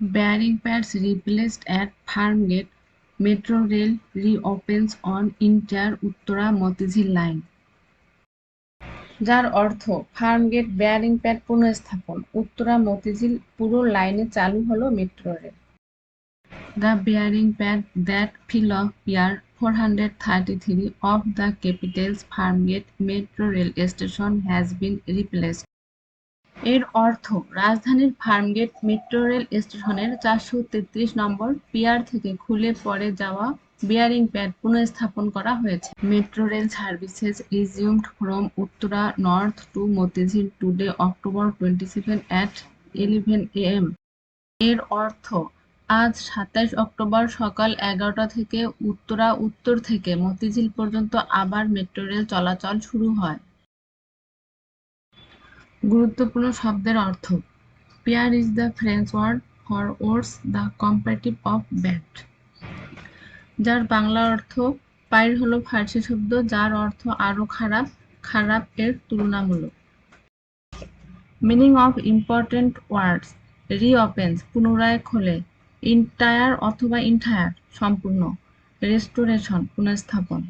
Bearing pads replaced at Farmgate Metro Rail reopens on entire Uttara Motijheel line যার অর্থ Farmgate bearing pad পুনঃস্থাপন উত্তরা মতিঝিল পুরো লাইনে চালু হলো metro rail The bearing pad that fill up Pier 433 of the capital's Farmgate Metro Rail Station has been replaced. এর অর্থ, রাজধানীর ফার্মগেট মেট্রো রেল স্টেশনের চারশো তেত্রিশ নম্বর পিয়ার থেকে খুলে পড়ে যাওয়া বিয়ারিং প্যাড পুনঃস্থাপন করা হয়েছে। Metro rail services resumed from Uttara north to Motijheel today October twenty seven at eleven A M. এর অর্থ, আজ সাতাইশ অক্টোবর সকাল এগারোটা থেকে উত্তরা উত্তর থেকে মতিঝিল পর্যন্ত আবার মেট্রো রেল চলাচল শুরু হয়। গুরুত্বপূর্ণ শব্দের অর্থ। Pire is the French word for worse the comparative of bad যার বাংলা অর্থ, পায়ের হলো ফার্সি শব্দ, যার অর্থ আরও খারাপ খারাপ এর তুলনামূলক। Meaning of important words reopens পুনরায় খোলে ইন্টায়ার অথবা ইন্টায়ার সম্পূর্ণ। রেস্টোরেশন পুনঃস্থাপন।